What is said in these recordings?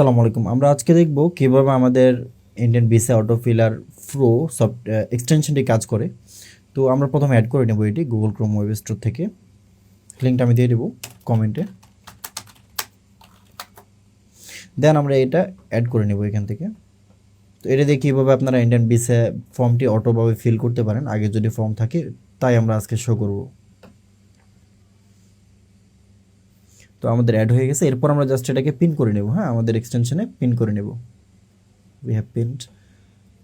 আসসালামু আলাইকুম। আমরা আজকে দেখব কীভাবে আমাদের Indian visa auto filler pro soft এক্সটেনশনটি কাজ করে। তো আমরা প্রথমে অ্যাড করে নেব এটি গুগল ক্রোম ওয়েব স্টোর থেকে। লিঙ্কটা আমি দিয়ে দেবো কমেন্টে দেন আমরা এটা অ্যাড করে নেব এখান থেকে। তো এটা দিয়ে কীভাবে আপনারা ইন্ডিয়ান ভিসা ফর্মটি অটোভাবে ফিল করতে পারেন। আগে যদি ফর্ম থাকে, তাই আমরা আজকে শো করব। তো আমাদের অ্যাড হয়ে গেছে। এরপর আমরা জাস্ট এটাকে পিন করে নেব হ্যাঁ? আমাদের এক্সটেনশনে পিন করে নেব। We have pinned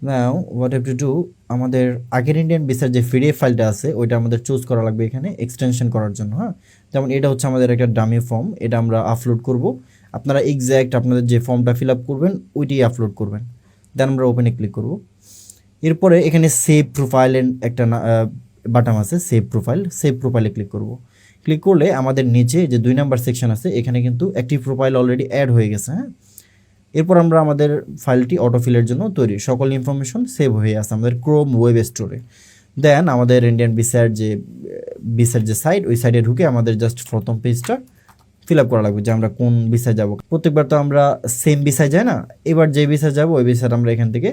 now what have to do আমাদের আগের ইন্ডিয়ান ভিসার যে পিডিএফ ফাইলটা আছে, ওইটা আমাদের চুজ করা লাগবে এখানে এক্সটেনশন করার জন্য হ্যাঁ? যেমন এটা হচ্ছে আমাদের একটা ডামি ফর্ম এটা আমরা আপলোড করব। আপনারা এক্স্যাক্ট আপনাদের যে ফর্মটা ফিল আপ করবেন, ওইটাই আপলোড করবেন। দেন আমরা ওপেনে ক্লিক করব। এরপরে এখানে সেভ প্রোফাইল একটা বাটাম আছে সেভ প্রোফাইল সেভ প্রোফাইলে ক্লিক করব। ক্লিক করলে আমাদের নিচে যে দুই নাম্বার সেকশন আছে, এখানে কিন্তু একটি প্রোফাইল অলরেডি অ্যাড হয়ে গেছে হ্যাঁ? এরপর আমরা আমাদের ফাইলটি অটোফিলের জন্য তৈরি। সকল ইনফরমেশন সেভ হয়ে আছে আমাদের ক্রোম ওয়েব স্টোরে দেন আমাদের ইন্ডিয়ান বিসার যে বিসার যে সাইট ওই সাইডে ঢুকে আমাদের জাস্ট প্রথম পেজটা ফিল আপ করা লাগবে যে আমরা কোন বিসায় যাব। প্রত্যেকবার তো আমরা সেম বিসায় যাই না, এবার যে বিসায় যাব, ওই বিসার আমরা এখান থেকে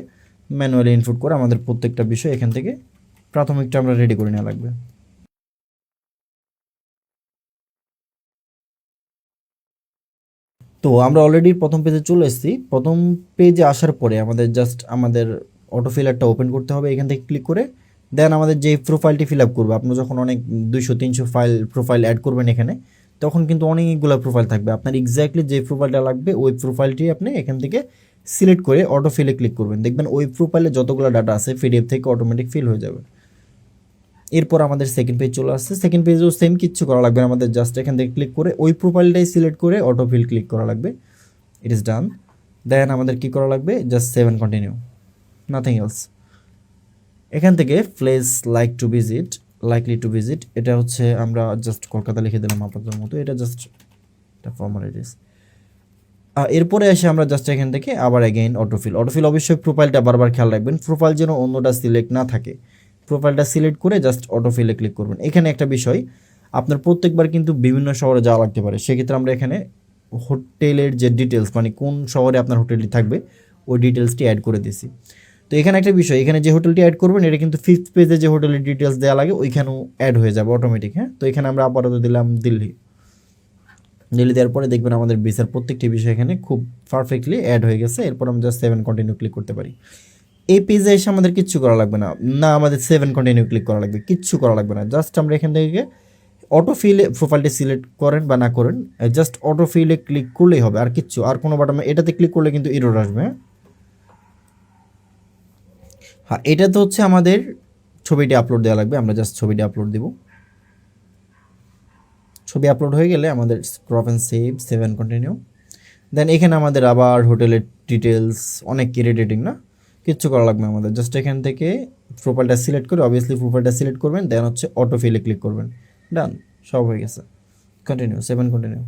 ম্যানুয়ালি ইনপুট করে আমাদের প্রত্যেকটা বিষয় এখান থেকে প্রাথমিকটা আমরা রেডি করে নেওয়া লাগবে। তো আমরা অলরেডি প্রথম পেজে চলে এসেছি। প্রথম পেজে আসার পরে আমাদের জাস্ট আমাদের অটো ফিলারটা ওপেন করতে হবে এখান থেকে ক্লিক করে। দেন আমাদের যে প্রোফাইলটি ফিল আপ করবে, আপনি যখন অনেক দুইশো, তিনশো ফাইল প্রোফাইল অ্যাড করবেন এখানে, তখন কিন্তু অনেকগুলো প্রোফাইল থাকবে। আপনার এক্স্যাক্টলি যে প্রোফাইলটা লাগবে, ওই প্রোফাইলটি আপনি এখান থেকে সিলেক্ট করে অটো ফিলে ক্লিক করবেন। দেখবেন ওই প্রোফাইলে যতগুলো ডাটা আছে পিডিএফ থেকে অটোমেটিক ফিল হয়ে যাবে। এরপর আমাদের সেকেন্ড পেজ চলে আসছে। সেকেন্ড পেজেও সেম কিচ্ছু করা লাগবে না। আমাদের জাস্ট এখান থেকে ক্লিক করে ওই প্রোফাইলটাই সিলেক্ট করে অটো ফিল ক্লিক করা লাগবে। ইট ইস ডান দেন আমাদের কি করা লাগবে? Just save and continue nothing else এখান থেকে place like to visit likely to visit এটা হচ্ছে আমরা জাস্ট কলকাতা লিখে দিলাম আপাতত মতো। এটা জাস্ট এটা ফর্মালিটিস এরপরে এসে আমরা জাস্ট এখান থেকে আবার অ্যাগেইন অটোফিল অটোফিল অবশ্যই প্রোফাইলটা বারবার খেয়াল রাখবেন। প্রোফাইল যেন অন্যটা সিলেক্ট না থাকে। প্রোফাইলটা সিলেক্ট করে জাস্ট অটোফিলে ক্লিক করবেন। এখানে একটা বিষয়, আপনার প্রত্যেকবার কিন্তু বিভিন্ন শহরে যাওয়া লাগতে পারে। সেক্ষেত্রে আমরা এখানে হোটেলের যে ডিটেলস মানে কোন শহরে আপনার হোটেলটি থাকবে, ওই ডিটেলসটি অ্যাড করে দিছি তো এখানে একটা বিষয়, এখানে যে হোটেলটি অ্যাড করবেন, এটা কিন্তু ফিফথ পেজে যে হোটেলের ডিটেলস দেওয়া লাগে, ওইখানেও অ্যাড হয়ে যাবে অটোমেটিক হ্যাঁ? তো এখানে আমরা আপাতত দিলাম দিল্লি। দিল্লি দেওয়ার পরে দেখবেন আমাদের ভিসার প্রত্যেকটি বিষয় এখানে খুব পারফেক্টলি অ্যাড হয়ে গেছে। এরপর আমরা জাস্ট সেভেন কন্টিনিউ ক্লিক করতে পারি। এই পেজে এসে আমাদের কিচ্ছু করা লাগবে না। না, আমাদের সেভেন কন্টিনিউ ক্লিক করা লাগবে, কিচ্ছু করা লাগবে না। জাস্ট আমরা এখান থেকে অটো ফিলে প্রোফাইলটি সিলেক্ট করেন বা না করেন জাস্ট অটো ফিলে ক্লিক করলেই হবে, আর কিচ্ছু। আর কোনো বাটন এটাতে ক্লিক করলে কিন্তু ইরোর আসবে। হ্যাঁ এটা তো হচ্ছে আমাদের ছবিটি আপলোড দেওয়া লাগবে, আমরা জাস্ট ছবিটি আপলোড দেব। ছবি আপলোড হয়ে গেলে আমাদের crop and save save and continue then এখানে আমাদের আবার হোটেলের ডিটেলস অনেক রেটিং না? কিচ্ছু করা লাগবে আমাদের। জাস্ট এখান থেকে প্রোফাইলটা সিলেক্ট করে অবভিয়াসলি প্রোফাইলটা সিলেক্ট করবেন দেন হচ্ছে অটো ফিলে ক্লিক করবেন। ডান সব হয়ে গেছে। কন্টিনিউ সেভেন কন্টিনিউ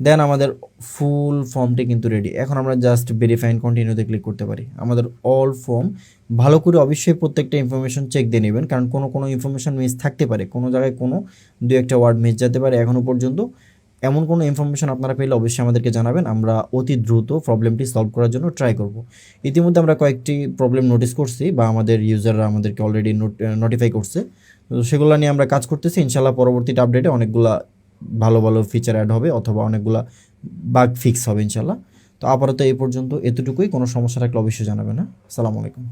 দেন আমাদের ফুল ফর্মটি কিন্তু রেডি এখন আমরা জাস্ট ভেরিফাইন কন্টিনিউতে ক্লিক করতে পারি। আমাদের অল ফর্ম ভালো করে অবশ্যই প্রত্যেকটা ইনফরমেশন চেক দিয়ে নেবেন, কারণ কোনো কোনো ইনফরমেশন মিস থাকতে পারে। কোনো জায়গায় কোনো, দু একটা ওয়ার্ড মিস যেতে পারে এখনও পর্যন্ত। এমন কোনো ইনফরমেশন আপনারা পেলে অবশ্যই আমাদেরকে জানাবেন। আমরা অতি দ্রুত প্রবলেমটি সলভ করার জন্য ট্রাই করব। ইতিমধ্যে আমরা কয়েকটি প্রবলেম নোটিস করছি বা আমাদের ইউজাররা আমাদেরকে অলরেডি নোটিফাই করছে। তো সেগুলো নিয়ে আমরা কাজ করতেছি। ইনশাল্লাহ পরবর্তীতে আপডেটে অনেকগুলা ভালো ভালো ফিচার অ্যাড হবে অথবা অনেকগুলা বাগ ফিক্স হবে ইনশাল্লাহ তো আপাতত এই পর্যন্ত এতটুকুই। কোনো সমস্যা থাকলে অবশ্যই জানাবেন হ্যাঁ? সালামু আলাইকুম।